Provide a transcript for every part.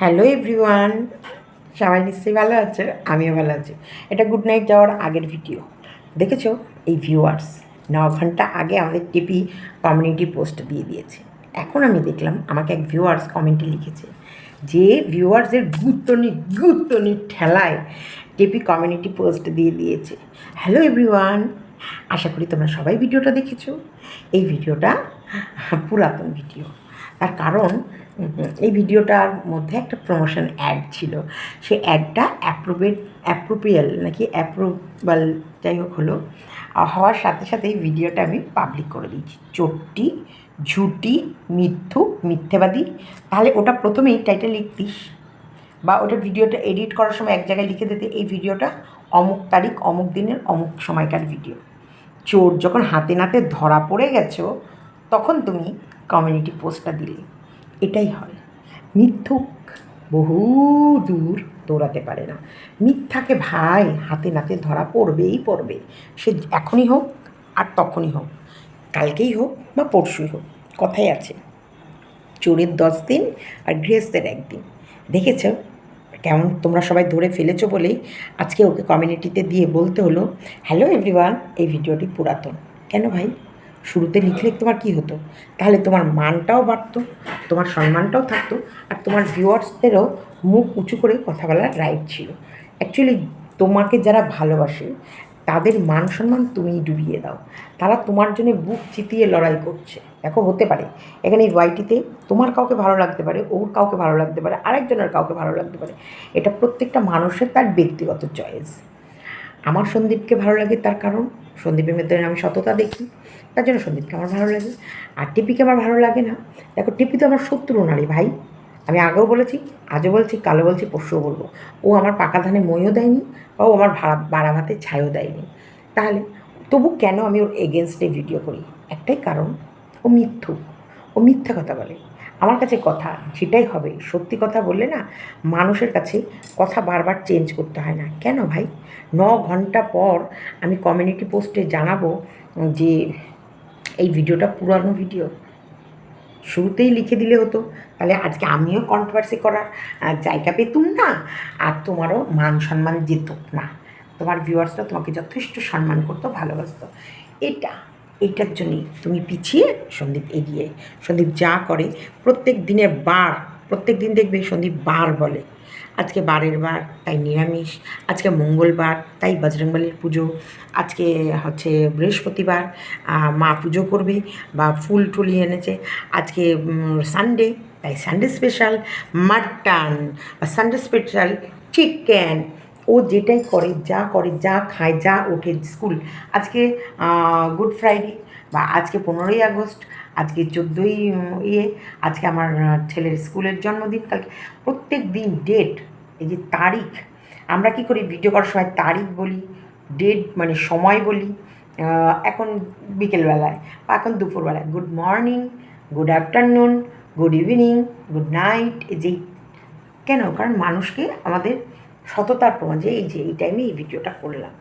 Hello everyone, সবাই নিশ্চয়ই ভালো আছে? আমিও ভালো আছি। এটা গুড নাইট যাওয়ার আগের ভিডিও। দেখেছ? এই ভিউয়ার্স ন ঘণ্টা আগে আমাদের টিপি কমিউনিটি পোস্ট দিয়ে দিয়েছে। এখন আমি দেখলাম আমাকে এক ভিউয়ার্স কমেন্টে লিখেছে যে ভিউয়ার্সের গুত্তনি গুত্তনি ঠেলায় টিপি কমিউনিটি পোস্ট দিয়ে দিয়েছে। হ্যালো এভরিওয়ান, আশা করি তোমরা সবাই ভিডিওটা দেখেছ। এই ভিডিওটা পুরাতন ভিডিও। তার কারণ এই ভিডিওটার মধ্যে একটা প্রমোশন অ্যাড ছিল। সে অ্যাডটা অ্যাপ্রোভেট অ্যাপ্রোপ্রিয়াল নাকি অ্যাপ্রুভাল যাই হোক হলো হওয়ার সাথে সাথে এই ভিডিওটা আমি পাবলিক করে দিয়েছি। চোট্টি, ঝুটি, মিথ্যু, মিথ্যেবাদী। তাহলে ওটা প্রথমেই টাইটেল লিখতিস বা ওটা ভিডিওটা এডিট করার সময় এক জায়গায় লিখে দিতে। এই ভিডিওটা অমুক তারিখ, অমুক দিনের, অমুক সময়কার ভিডিও চোর যখন হাতে নাতে ধরা পড়ে গেছো, তখন তুমি কমিউনিটি পোস্টটা দিলে। এটাই হয়। মিথ্যুক বহু দূর দৌড়াতে পারে না। মিথ্যাকে ভাই হাতে নাতে ধরা পড়বেই পড়বে। সে এখনই হোক আর তখনই হোক, কালকেই হোক বা পরশুই হোক, কথাই আছে। চোরের দশ দিন আর গৃহস্থের একদিন। দেখেছ? কেমন তোমরা সবাই ধরে ফেলেছো বলেই আজকে ওকে কমিউনিটিতে দিয়ে বলতে হলো হ্যালো এভরিওয়ান এই ভিডিওটি পুরাতন। কেন ভাই? শুরুতে লিখলে তোমার কি হতো? তাহলে তোমার মানটাও বাড়তো, তোমার সম্মানটাও থাকতো, আর তোমার ভিউয়ার্সদেরও মুখ উঁচু করে কথা বলার রাইট ছিল। অ্যাকচুয়ালি তোমাকে যারা ভালোবাসে, তাদের মান সম্মান তুমিই ডুবিয়ে দাও। তারা তোমার জন্য বুক চিতিয়ে লড়াই করছে। দেখো, হতে পারে। এখানে এই ওয়াইটিতে তোমার কাউকে ভালো লাগতে পারে, ওর কাউকে ভালো লাগতে পারে, আরেকজনের কাউকে ভালো লাগতে পারে। এটা প্রত্যেকটা মানুষের তার ব্যক্তিগত চয়েস আমার সন্দীপকে ভালো লাগে তার কারণ সন্দীপের মধ্যে আমি সততা দেখি, তার জন্য সন্দীপকে আমার ভালো লাগে। আর টিপিকে আমার ভালো লাগে না। দেখো, টিপি তো আমার শত্রু নারী ভাই। আমি আগেও বলেছি, আজও বলছি কালো বলছি, পরশুও বলব। ও আমার পাকা ধানে মইও দেয়নি বা ও আমার ভাড়া, বাড়া ভাতে ছাইও দেয়নি। তাহলে তবু কেন আমি ওর এগেনস্টে ভিডিও করি? একটাই কারণ, ও মিথ্যুক। ও মিথ্যা কথা বলে। আমার কাছে কথা, সেটাই হবে। সত্যি কথা বললে না, মানুষের কাছে কথা বারবার চেঞ্জ করতে হয় না। কেন ভাই? ন ঘণ্টা পর আমি কমিউনিটি পোস্টে জানাব যে, এই ভিডিওটা পুরানো ভিডিও। শুরুতেই লিখে দিলে হতো। তাহলে আজকে আমিও কন্ট্রোভার্সি করার জায়গা পেতুম না? আর তোমারও মান সম্মান যেত না। তোমার ভিউয়ার্সরা তোমাকে যথেষ্ট সম্মান করতো, ভালোবাসতো। এটা এইটার জন্যই তুমি পিছিয়ে সন্দীপ এগিয়ে। সন্দীপ যা করে প্রত্যেক দিনের বার, প্রত্যেক দিন দেখবে সন্দীপ বার বলে। আজকে বারের বার, তাই নিরামিষ। আজকে মঙ্গলবার, তাই বজরংবলীর পুজো। আজকে হচ্ছে বৃহস্পতিবার মা পুজো করবে বা ফুল টুলি এনেছে। আজকে সানডে, তাই সানডে স্পেশাল মাটন বা সানডে স্পেশাল চিকেন। ও যেটাই করে, যা করে, যা খায়, যা ওঠে স্কুল। আজকে গুড ফ্রাইডে বা আজকে পনেরোই আগস্ট, আজকে চোদ্দোই ইয়ে আজকে আমার ছেলের স্কুলের জন্মদিন কালকে। প্রত্যেক দিন ডেট এই যে তারিখ, আমরা কি করি ভিডিও করার সময় তারিখ বলি ডেট মানে সময় বলি এখন বিকেলবেলায় বা এখন দুপুরবেলায়। Good morning good afternoon good evening good night এই যেই কেন? কারণ মানুষকে আমাদের সততার প্রমাণ যে এই যে এই টাইমে এই ভিডিওটা করলাম।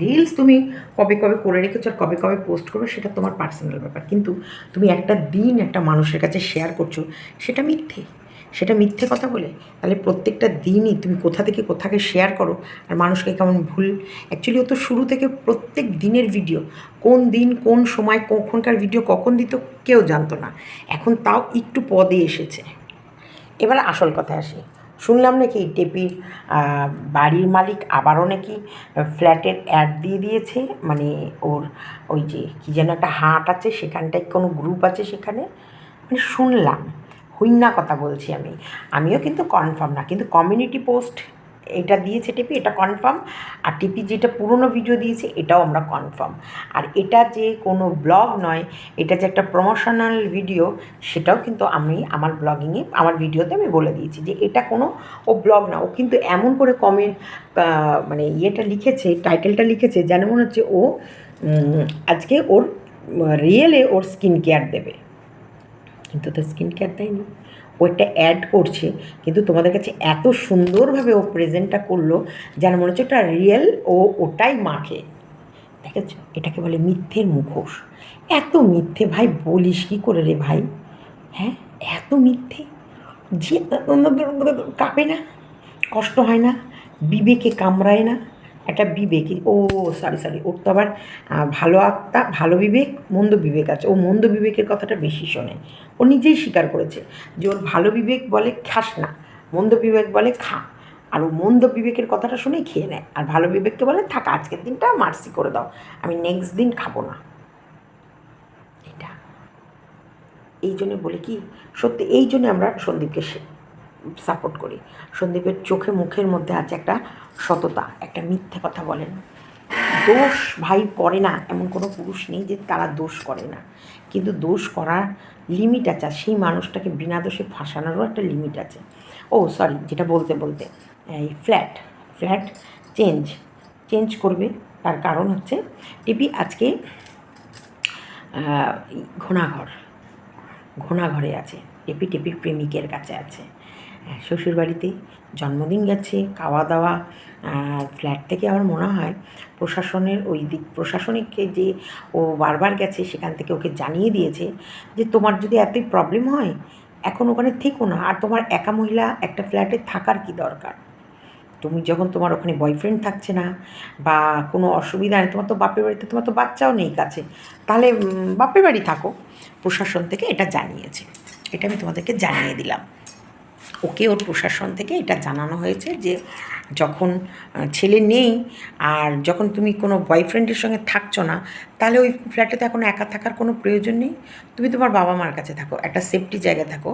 রিলস তুমি কবে কবে করে রেখেছো আর কবে কবে পোস্ট করবে সেটা তোমার পার্সোনাল ব্যাপার। কিন্তু তুমি একটা দিন একটা মানুষের কাছে শেয়ার করছ, সেটা মিথ্যে। সেটা মিথ্যে কথা বলে? তাহলে প্রত্যেকটা দিনই তুমি কোথা থেকে কোথাকে শেয়ার করো? আর মানুষকে কেমন ভুল? অ্যাকচুয়ালি ও তো শুরু থেকে প্রত্যেক দিনের ভিডিও কোন দিন, কোন সময়, কখনকার ভিডিও কখন দিত কেউ জানতো না। এখন তাও একটু পদে এসেছে। এবার আসল কথা আসি। শুনলাম নাকি টেপির বাড়ির মালিক আবারও নাকি ফ্ল্যাটের অ্যাড দিয়ে দিয়েছে মানে ওর ওই যে কী যেন একটা হাট আছে, সেখানটায় কোনো গ্রুপ আছে সেখানে? মানে শুনলাম। হইন্যা কথা বলছি আমি। আমিও কিন্তু কনফার্ম না, কিন্তু কমিউনিটি পোস্ট এটা দিয়েছে টিপি, এটা কনফার্ম আর টিপি যেটা পুরনো ভিডিও দিয়েছে, এটাও আমরা কনফার্ম আর এটা যে কোনো ব্লগ নয়, এটা যে একটা প্রমোশনাল ভিডিও সেটাও কিন্তু আমি আমার ব্লগিংয়ে আমার ভিডিওতে আমি বলে দিয়েছি যে এটা কোনো, ও ব্লগ না, ও কিন্তু এমন করে কমেন্ট মানে ইয়েটা লিখেছে টাইটেলটা লিখেছে, যেন মনে হচ্ছে ও আজকে ওর, রিয়েলে ওর স্কিন কেয়ার দেবে। কিন্তু তো স্কিন কেয়ার দেয়নি। ও একটা অ্যাড করছে, কিন্তু তোমাদের কাছে এত সুন্দরভাবে ও প্রেজেন্টটা করল যেন মনে হচ্ছে ওটা রিয়েল ও ওটাই মাখে। দেখেছ? এটাকে বলে মিথ্যের মুখোশ। এত মিথ্যে, ভাই বলিস কী করে রে ভাই? হ্যাঁ? এত মিথ্যে? যে, কাঁপে না? কষ্ট হয় না? বিবেকে কামড়ায় না? একটা বিবেক, ও সরি সরি ওর তো আবার ভালো আত্মা, ভালো বিবেক, মন্দ বিবেক আছে। ও মন্দ বিবেকের কথাটা বেশি শোনে। ও নিজেই স্বীকার করেছে যে ওর ভালো বিবেক বলে খাস না, মন্দ বিবেক বলে খা। আর ও মন্দ বিবেকের কথাটা শুনেই খেয়ে নেয়। আর ভালো বিবেককে বলে, থাক, আজকের দিনটা মার্সি করে দাও। আমি নেক্সট দিন খাব না। এটা। এই জন্য বলি কি, সত্যি, এই জন্য আমরা সন্দীপকে সাপোর্ট করি। সন্দীপের চোখে মুখের মধ্যে আছে একটা সততা, একটা মিথ্যে কথা বলেন দোষ ভাই করে না, এমন কোনো পুরুষ নেই যে তারা দোষ করে না। কিন্তু দোষ করার লিমিট আছে, আর সেই মানুষটাকে বিনা দোষে ফাঁসানোরও একটা লিমিট আছে। ও সরি যেটা বলতে বলতে, এই ফ্ল্যাট ফ্ল্যাট চেঞ্জ চেঞ্জ করবে। তার কারণ হচ্ছে টিপি আজকে ঘোনাঘর ঘোনাঘরে আছে। টেপি টেপির প্রেমিকের কাছে আছে। শ্বশুরবাড়িতে জন্মদিন গেছে খাওয়া দাওয়া ফ্ল্যাট থেকে আমার মনে হয় প্রশাসনের ওই দিক, প্রশাসনিককে যে ও বারবার গেছে সেখান থেকে ওকে জানিয়ে দিয়েছে যে তোমার যদি এতই প্রবলেম হয়, এখন ওখানে থেকো না। আর তোমার একা মহিলা একটা ফ্ল্যাটে থাকার কি দরকার? তুমি যখন তোমার ওখানে বয়ফ্রেন্ড থাকছে না বা কোনো অসুবিধা নেই, তোমার তো বাপের বাড়িতে, তোমার তো বাচ্চাও নেই কাছে, তাহলে বাপের বাড়ি থাকো। প্রশাসন থেকে এটা জানিয়েছে। এটা আমি তোমাদেরকে জানিয়ে দিলাম। ওকে ওর প্রশাসন থেকে এটা জানানো হয়েছে যে যখন ছেলে নেই আর যখন তুমি কোনো বয়ফ্রেন্ডের সঙ্গে থাকছো না, তাহলে ওই ফ্ল্যাটে তো এখন একা থাকার কোনো প্রয়োজন নেই। তুমি তোমার বাবা মার কাছে থাকো, একটা সেফটি জায়গায় থাকো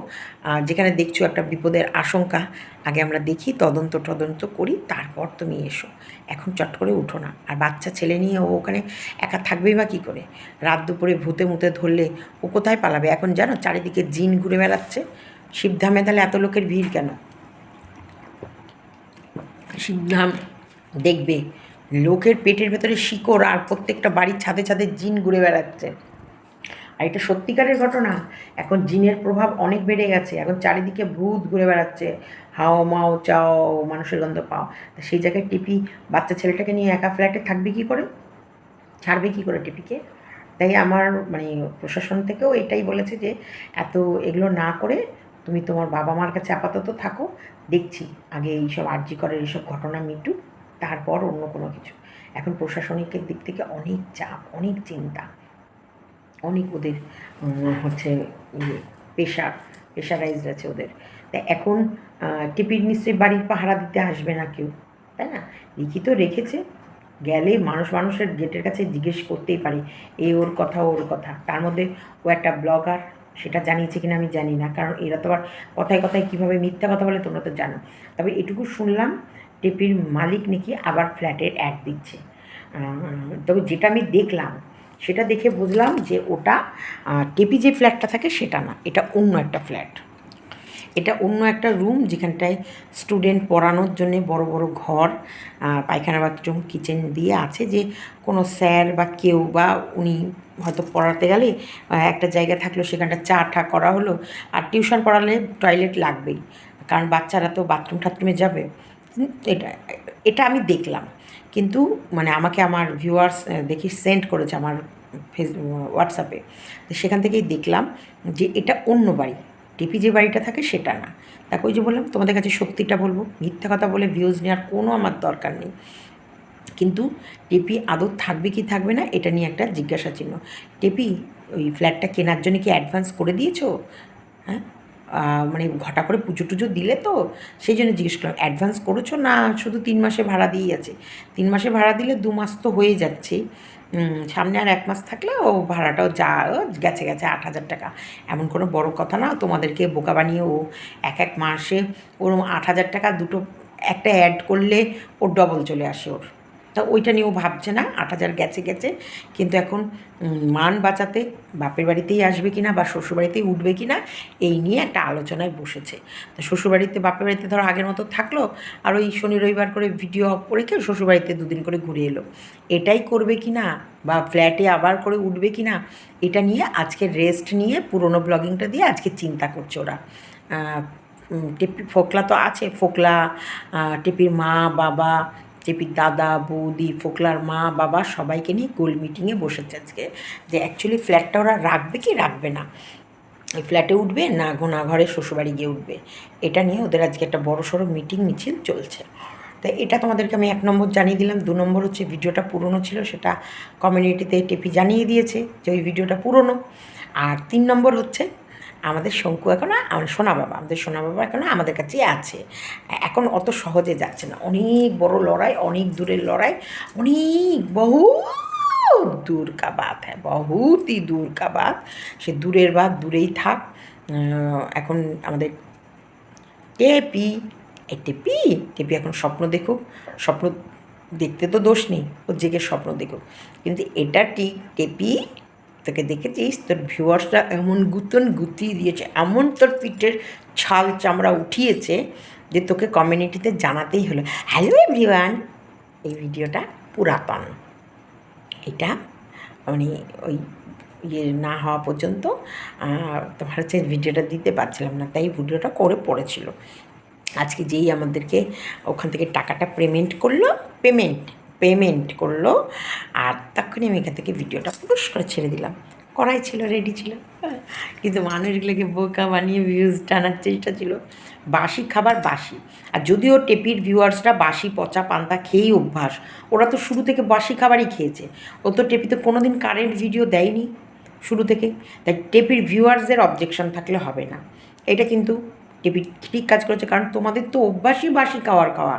আর যেখানে দেখছ একটা বিপদের আশঙ্কা। আগে আমরা দেখি, তদন্ত তদন্ত করি, তারপর তুমি এসো। এখন চট করে উঠো না। আর বাচ্চা ছেলে নিয়ে ও ওখানে একা থাকবেই বা কী করে? রাত দুপুরে ভূতে মুতে ধরলে ও কোথায় পালাবে? এখন জানো, চারিদিকে জিন ঘুরে বেড়াচ্ছে। শিবধামে তাহলে এত লোকের ভিড় কেন? শিবধাম। দেখবে লোকের পেটের ভেতরে শিকড় আর প্রত্যেকটা বাড়ির ছাদে ছাদে জিন ঘুরে বেড়াচ্ছে। আর এটা সত্যিকারের ঘটনা। এখন জিনের প্রভাব অনেক বেড়ে গেছে। এখন চারিদিকে ভূত ঘুরে বেড়াচ্ছে। হাও মাও চাও মানুষের গন্ধ পাও। তা সেই জায়গায় টিপি বাচ্চা ছেলেটাকে নিয়ে একা ফ্ল্যাটে থাকবে কী করে? ছাড়বে কী করে টিপিকে? তাই আমার মানে প্রশাসন থেকেও এটাই বলেছে যে এত এগুলো না করে তুমি তোমার বাবা মার কাছে আপাতত থাকো, দেখছি আগে এইসব আর্জি করার এইসব ঘটনা মিটুক, তারপর অন্য কোনো কিছু। এখন প্রশাসনিকের দিক থেকে অনেক চাপ, অনেক চিন্তা, অনেক ওদের হচ্ছে ইয়ে পেশা, প্রেশারাইজড আছে ওদের। তাই এখন টিপির নিশ্চয়ই বাড়ির পাহারা দিতে আসবে না কেউ, তাই না? লিখিত রেখেছে, গেলে মানুষ মানুষের গেটের কাছে জিজ্ঞেস করতেই পারে এই ওর কথা ওর কথা। তার মধ্যে ও একটা ব্লগার সেটা জানিয়েছে কিনা আমি জানি না। কারণ এরা তো আর কথায় কথায় কীভাবে মিথ্যা কথা বলে তোমরা তো জানো। তবে এটুকু শুনলাম, টেপির মালিক নাকি আবার ফ্ল্যাটের অ্যাড দিচ্ছে। তবে যেটা আমি দেখলাম, সেটা দেখে বুঝলাম যে ওটা টেপি যে ফ্ল্যাটটা থাকে সেটা না, এটা অন্য একটা ফ্ল্যাট। এটা অন্য একটা রুম যেখানটায় স্টুডেন্ট পড়ানোর জন্য বড় বড় ঘর পায়খানা বাথরুম কিচেন দিয়ে আছে যে কোনো স্যার বা কেউ বা উনি হয়তো পড়াতে গেলে একটা জায়গা থাকল সেখানটা চা ঠা করা হলো আর টিউশন পড়ালে টয়লেট লাগবেই কারণ বাচ্চারা তো বাথরুম টাথরুমে যাবে। এটা এটা আমি দেখলাম। কিন্তু মানে আমাকে আমার ভিউয়ার্স দেখি সেন্ড করেছে আমার ফেস হোয়াটসঅ্যাপে সেখান থেকেই দেখলাম যে এটা অন্য বাড়ি। টিপি যে বাড়িটা থাকে সেটা না। দেখো ওই যে বললাম, তোমাদের কাছে শক্তিটা বলব, মিথ্যা কথা বলে ভিউজ নেওয়ার কোনো আমার দরকার নেই। কিন্তু টেপি আদৌ থাকবে কি থাকবে না, এটা নিয়ে একটা জিজ্ঞাসা চিহ্ন। টেপি, ওই ফ্ল্যাটটা কেনার জন্য কি অ্যাডভান্স করে দিয়েছ? হ্যাঁ? মানে ঘটা করে পুজো টুজো দিলে তো? সেই জন্য জিজ্ঞেস করলাম অ্যাডভান্স করেছ না? শুধু তিন মাসে ভাড়া দিয়েই আছে। তিন মাসে ভাড়া দিলে দু মাস তো হয়ে যাচ্ছে। সামনে আর এক মাস থাকলে ও ভাড়াটাও যা গেছে গেছে আট হাজার টাকা। এমন কোনো বড় কথা না, তোমাদেরকে বোকা বানিয়ে ও এক এক মাসে ওরম আট হাজার টাকা দুটো একটা অ্যাড করলে ওর ডবল চলে আসে ওর। তা ওইটা নিয়ে ও ভাবছে না, আট হাজার গেছে গেছে, কিন্তু এখন মান বাঁচাতে বাপের বাড়িতেই আসবে কিনা বা শ্বশুরবাড়িতেই উঠবে কিনা, এই নিয়ে একটা আলোচনায় বসেছে। তো শ্বশুরবাড়িতে, বাপের বাড়িতে ধরো আগের মতো থাকল, আর ওই শনি রবিবার করে ভিডিও অফ রেখে শ্বশুরবাড়িতে দুদিন করে ঘুরে এলো। এটাই করবে কি না বা ফ্ল্যাটে আবার করে উঠবে কি না এটা নিয়ে আজকে রেস্ট নিয়ে পুরনো ব্লগিংটা দিয়ে আজকে চিন্তা করছে ওরা। টেপি, ফোকলা তো আছে, ফোকলা টেপির মা, বাবা টেপির দাদা, বৌদি, ফোকলার মা, বাবা সবাইকে নিয়ে গোল মিটিংয়ে বসেছে আজকে যে অ্যাকচুয়ালি ফ্ল্যাটটা ওরা রাখবে কি রাখবে না? এই ফ্ল্যাটে উঠবে না গোনা ঘরে শ্বশুরবাড়ি গিয়ে উঠবে? এটা নিয়ে ওদের আজকে একটা বড় সড়ো মিটিং মিছিল চলছে। তাই এটা তোমাদেরকে আমি এক নম্বর জানিয়ে দিলাম। দু নম্বর হচ্ছে ভিডিওটা পুরনো ছিল, সেটা কমিউনিটিতে টেপি জানিয়ে দিয়েছে যে ওই ভিডিওটা পুরনো। আর তিন নম্বর হচ্ছে আমাদের শঙ্কু এখনও আমার সোনা বাবা, আমাদের সোনা বাবা এখনও আমাদের কাছেই আছে। এখন অত সহজে যাচ্ছে না। অনেক বড় লড়াই, অনেক দূরের লড়াই, অনেক বহু দূর কা বাত হ্যাঁ বহুতই দূর কা বাত সে দূরের বাদ দূরেই থাক। এখন আমাদের টেপি, এই টেপি? টেপি এখন স্বপ্ন দেখুক। স্বপ্ন দেখতে তো দোষ নেই, ও জেগে স্বপ্ন দেখুক। কিন্তু এটা ঠিক, টেপি তোকে দেখেছিস? তোর ভিউয়ার্সরা এমন গুতন গুতিয়ে দিয়েছে, এমন তোর পিঠের ছাল চামড়া উঠিয়েছে যে তোকে কমিউনিটিতে জানাতেই হলো। হ্যালো এভরিওয়ান এই ভিডিওটা পুরাতন। এটা মানে ওই ইয়ে না হওয়া পর্যন্ত তোমার হচ্ছে ভিডিওটা দিতে পারছিলাম না, তাই ভিডিওটা করে পড়েছিল। আজকে যেই আমাদেরকে ওখান থেকে টাকাটা পেমেন্ট করল পেমেন্ট পেমেন্ট করল আর তখনই আমি এখান থেকে ভিডিওটা পুরুষ করে ছেড়ে দিলাম। করাই ছিল রেডি ছিল। হ্যাঁ, কিন্তু মানুষগুলোকে বোকা বানিয়ে ভিউজ টানার চেষ্টা ছিল। বাসি খাবার বাসি। আর যদিও টেপির ভিউয়ার্সরা বাসি পচা পান্তা খেয়েই অভ্যাস ওরা তো শুরু থেকে বাসি খাবারই খেয়েছে। ও তো টেপিতে কোনো দিন কারেন্ট ভিডিও দেয়নি শুরু থেকে তাই টেপির ভিউয়ার্সদের অবজেকশন থাকলে হবে না। এটা কিন্তু টেপি ঠিক কাজ করেছে, কারণ তোমাদের তো অভ্যাসই বাসি খাওয়ার খাওয়া।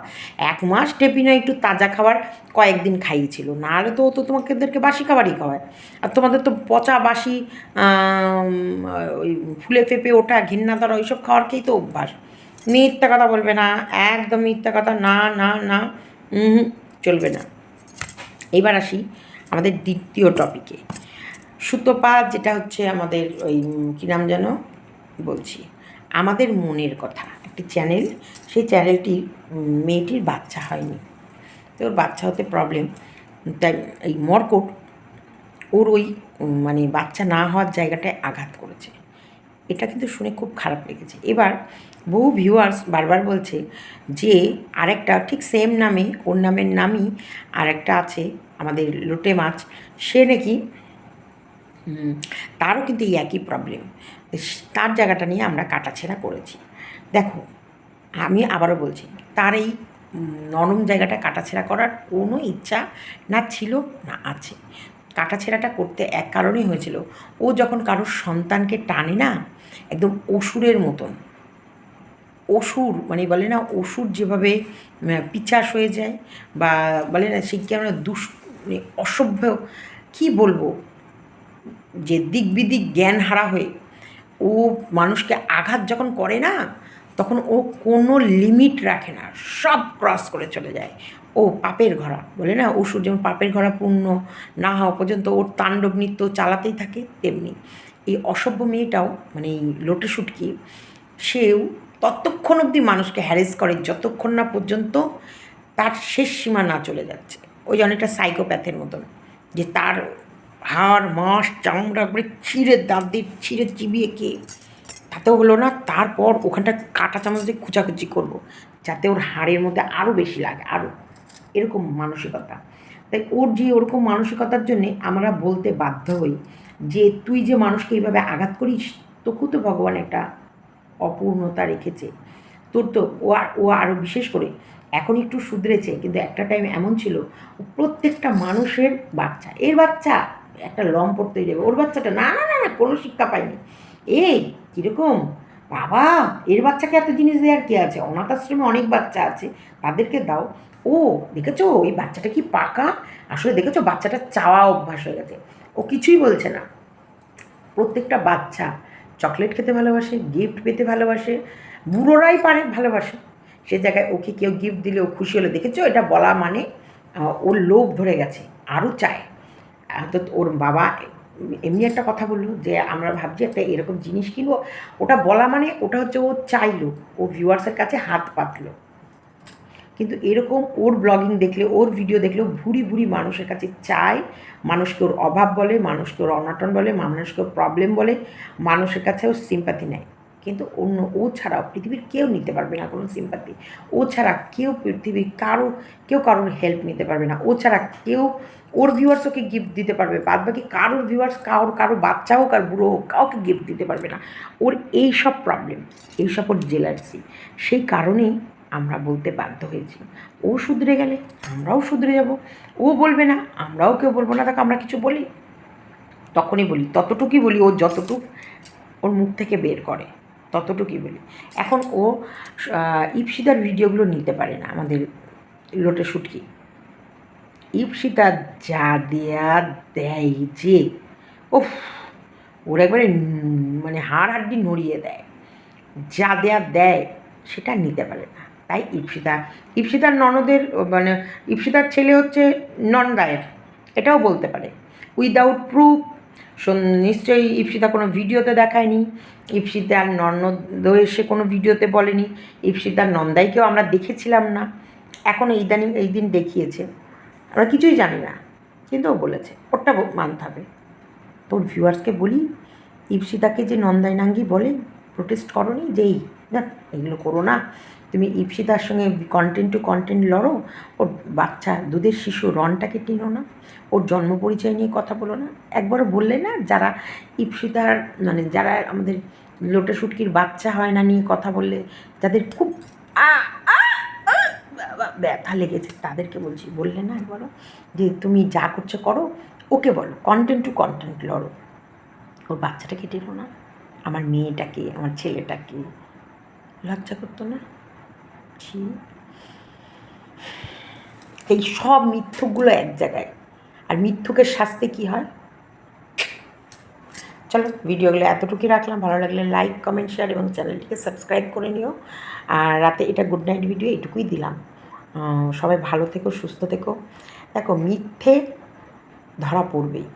এক মাস টেপি না, একটু তাজা খাবার কয়েকদিন খাইয়েছিল। নাহলে তো তো তোমাদেরকে বাসি খাবারই খাওয়ায়। আর তোমাদের তো পচা বাসি ওই ফুলে ফেপে ওটা ঘিন্নাদার ওইসব খাওয়ার খেয়েই তো অভ্যাস। মিথ্যা কথা বলবে না, একদম মিথ্যা কথা, না না না হুম, চলবে না। এবার আসি আমাদের দ্বিতীয় টপিকে সুতোপাত যেটা হচ্ছে আমাদের ওই কী নাম যেন, বলছি। আমাদের মনের কথা একটি চ্যানেল সেই চ্যানেলটির উম, মেয়েটির বাচ্চা হয়নি। তো ওর বাচ্চা হতে প্রবলেম তাই এই মর্কট ওর ওই মানে বাচ্চা না হওয়ার জায়গাটায় আঘাত করেছে। এটা কিন্তু শুনে খুব খারাপ লেগেছে। এবার বহু ভিউয়ার্স বারবার বলছে যে আরেকটা ঠিক সেম নামে ওর নামের নামই আরেকটা আছে আমাদের লোটে মাছ সে নাকি তারও কিন্তু এই একই প্রবলেম তার জায়গাটা নিয়ে আমরা কাটাছেঁড়া করেছি। দেখো, আমি আবারও বলছি, তার এই নরম জায়গাটা কাটাছেঁড়া করার কোনো ইচ্ছা না ছিল, না আছে। কাটাছেঁড়াটা করতে এক কারণেই হয়েছিল, ও যখন কারোর সন্তানকে টানে না, একদম অসুরের মতন। অসুর মানে বলে না, অসুর যেভাবে পিচাস হয়ে যায় বা বলে না, সে কেমন দুষ মানে অসভ্য, কী বলব? যে দিক বিদিক জ্ঞান হারা হয়ে ও মানুষকে আঘাত যখন করে না, তখন ও কোনো লিমিট রাখে না। সব ক্রস করে চলে যায়। ও পাপের ঘোড়া বলে না? অসুর যেমন পাপের ঘোড়া পূর্ণ, না হওয়া পর্যন্ত ওর তাণ্ডব নৃত্য চালাতেই থাকে তেমনি। এই অসভ্য মেয়েটাও মানে এই লোটে শুটকি সেও ততক্ষণ অবধি মানুষকে হ্যারেস করে যতক্ষণ না পর্যন্ত তার শেষ সীমা না চলে যাচ্ছে। ওই অনেকটা সাইকোপ্যাথের মতন, যে তার হাড় মাস চামড়া করে ছিঁড়ে দাঁত দিয়ে ছিঁড়ে চিবিয়ে কে? তাতেও হলো না, তারপর ওখানটা কাটা চামচ দিয়ে খুচাখুচি করব, যাতে ওর হাড়ের মধ্যে আরও বেশি লাগে আরও এরকম মানসিকতা। তাই ওর যে ওরকম মানসিকতার জন্যে আমরা বলতে বাধ্য হই যে, তুই যে মানুষকে এইভাবে আঘাত করিস, তোকেও তো ভগবান একটা অপূর্ণতা রেখেছে। তোর তো ও আর, ও আরও বিশেষ করে এখন একটু শুধরেছে, কিন্তু একটা টাইম এমন ছিল প্রত্যেকটা মানুষের বাচ্চা। এর বাচ্চা একটা লম্পট তৈরি হবে ওর বাচ্চাটা, না না না না, কোনো শিক্ষা পায়নি। এই, কীরকম? বাবা, এর বাচ্চাকে এত জিনিস দেওয়ার কী আছে? অনাথ আশ্রমে অনেক বাচ্চা আছে, তাদেরকে দাও। ও, দেখেছ? এই বাচ্চাটা কি পাকা? আসলে দেখেছ, বাচ্চাটা চাওয়া অভ্যাস হয়ে গেছে। ও কিছুই বলছে না। প্রত্যেকটা বাচ্চা চকলেট খেতে ভালোবাসে গিফট পেতে ভালোবাসে, বুড়োরাই পারে ভালোবাসে। সে জায়গায় ওকে কেউ গিফট দিলে ও খুশি হলে। দেখেছ? এটা বলা মানে ওর লোভ ধরে গেছে। আরও চায়। তো ওর বাবা এমনি একটা কথা বলল যে, আমরা ভাবছি একটা এরকম জিনিস কিনবো। ওটা বলা মানে ওটা হচ্ছে ও চাইলো, ও ভিউয়ার্সের কাছে হাত পাতলো। কিন্তু এরকম ওর ব্লগিং দেখলে, ওর ভিডিও দেখলেও ভুরি ভুরি মানুষের কাছে চায়, মানুষকে ওর অভাব বলে, মানুষকে ওর অনটন বলে, মানুষকে প্রবলেম বলে, মানুষের কাছে ওর সিম্পাতি নেয়। কিন্তু অন্য, ও ছাড়াও পৃথিবীর কেউ নিতে পারবে না কোনো সিম্পাতি ও ছাড়া কেউ পৃথিবীর কারও, কেউ কারোর হেল্প নিতে পারবে না। ও ছাড়া কেউ ওর ভিউয়ার্স ওকে গিফট দিতে পারবে। বাদ বাকি কারোর ভিউয়ার্স কারোর, কারও বাচ্চা হোক আর বুড়ো হোক, কাউকে গিফট দিতে পারবে না। ওর এই সব প্রবলেম এই সব ওর জেলার্সি সেই কারণেই আমরা বলতে বাধ্য হয়েছি। ও শুধরে গেলে আমরাও শুধরে যাব। ও বলবে না, আমরাও কেউ বলব না। তাকে আমরা কিছু বলি, তখনই বলি, ততটুকুই বলি, ও যতটুকু ওর মুখ থেকে বের করে। ততটুকুই বলি। এখন ও আহ, ইপসিতার ভিডিওগুলো নিতে পারে না আমাদের লোটে শুটকি। ইপসিতা যা দেয়া দেয় যে ওফ ওর একবারে মানে হাড় হাড্ডি নড়িয়ে দেয়। যা দেয়া দেয় সেটা নিতে পারে না। তাই ইপসিতা ইপসিতার ননদের মানে ইপসিতার ছেলে হচ্ছে নন নন্দায়ের। এটাও বলতে পারে। উইদাউট প্রুফ নিশ্চয়ই ইপসিতা কোনো ভিডিওতে দেখায়নি। ইপসিতার ননদ এসে কোনো ভিডিওতে বলেনি। ইপসিতার নন্দাইকেও আমরা দেখেছিলাম না। এখন ইদানিং এই দিন দেখিয়েছে। আমরা কিছুই জানি না, কিন্তু ও বলেছে। ওরটা মানতে হবে। তোর ভিউয়ার্সকে বলি, ইপসিতাকে যে নন্দাই নাঙ্গি বলে, প্রোটেস্ট করনি যেই দেখ এগুলো করো না। তুমি ইপসিতার সঙ্গে কন্টেন্ট টু কন্টেন্ট লড়ো ওর বাচ্চা দুধের শিশু রনটাকে টেনো না ওর জন্ম পরিচয় নিয়ে কথা বলো না। একবারও বললে না যারা ইপসিতার মানে যারা আমাদের লোটে শুটকির বাচ্চা হয় না নিয়ে কথা বললে যাদের খুব আ, ব্যথা লেগেছে তাদেরকে বলছি বললে না একবারও যে তুমি যা করছ করো ওকে বলো কন্টেন্ট টু কন্টেন্ট লড়ো। ওর বাচ্চাটাকে টেনো না আমার মেয়েটাকে আমার ছেলেটাকে লজ্জা করতো না? ছি এই সব মিথ্যুকগুলো এক জায়গায়। আর মিথ্যুকের শাস্তি কী হয়? চলো, ভিডিওগুলো এতটুকুই রাখলাম। ভালো লাগলে লাইক কমেন্ট শেয়ার এবং চ্যানেলটিকে সাবস্ক্রাইব করে নিও। আর রাতে এটা গুড নাইট ভিডিও এটুকুই দিলাম। সবাই ভালো থেকো, সুস্থ থেকো। দেখো, মিথ্যে ধরা পড়বেই।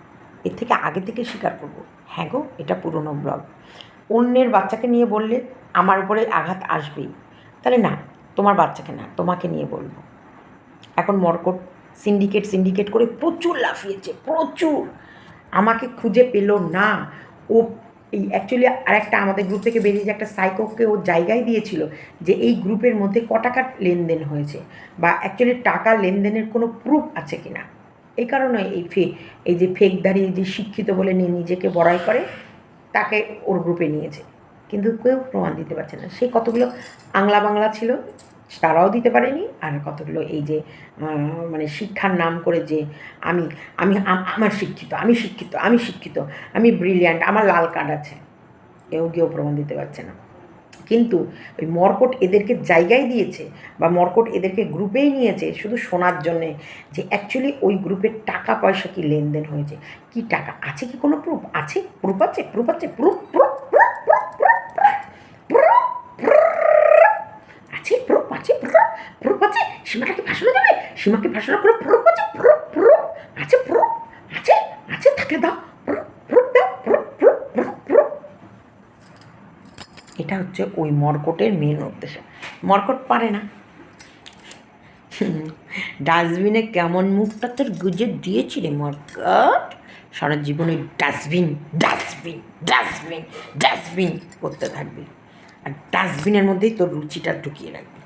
এর থেকে আগে থেকে স্বীকার করব। হ্যাঁ গো, এটা পুরনো ব্লগ অন্যের বাচ্চাকে নিয়ে বললে আমার উপরে আঘাত আসবেই। তাহলে না তোমার বাচ্চাকে না, তোমাকে নিয়ে বলব। এখন মরকট সিন্ডিকেট সিন্ডিকেট করে প্রচুর লাফিয়েছে, প্রচুর। আমাকে খুঁজে পেল না। ও এই অ্যাকচুয়ালি আরেকটা আমাদের গ্রুপ থেকে বেরিয়ে যে একটা সাইকোকে ও জায়গায় দিয়েছিল যে এই গ্রুপের মধ্যে ক টাকার লেনদেন হয়েছে বা অ্যাকচুয়ালি টাকা লেনদেনের কোনো প্রুফ আছে কি না এই কারণে এই ফে, এই যে ফেকদারি যে শিক্ষিত বলে নিয়ে নিজেকে বড়াই করে, তাকে ওর গ্রুপে নিয়েছে। কিন্তু কেউ প্রমাণ দিতে পারছে না। সেই কতগুলো আংলা বাংলা ছিল, তারাও দিতে পারেনি, আর কতগুলো এই যে মানে শিক্ষার নাম করে যে, আমি আমি আমার শিক্ষিত, আমি শিক্ষিত আমি শিক্ষিত, আমি ব্রিলিয়ান্ট আমার লাল কার্ড আছে। কেউ কেউ প্রমাণ দিতে পারছে না। কিন্তু ওই মর্কট এদেরকে জায়গায় দিয়েছে, বা মর্কট এদেরকে গ্রুপেই নিয়েছে, শুধু শোনার জন্যে যে অ্যাকচুয়ালি ওই গ্রুপের টাকা পয়সা কি লেনদেন হয়েছে, কি টাকা, আছে কি কোনো প্রুফ আছে প্রুফ আছে প্রুফ আছে প্রুফ প্রুফ আছে আছে আছে। সীমাকে করে আছে? আছে আছে আছে, থাকলে দাও। এটা হচ্ছে ওই মর্কটের মেন উদ্দেশ্য। মর্কট পারে না। ডাস্টবিনে কেমন মুখটা তোর গুজে দিয়েছিলে মর্কট? সারা জীবনে ডাস্টবিন। ডাস্টবিন ডাস্টবিন ডাস্টবিন করতে থাকবি। আর ডাস্টবিনের মধ্যেই তোর রুচিটা ঢুকিয়ে রাখবি।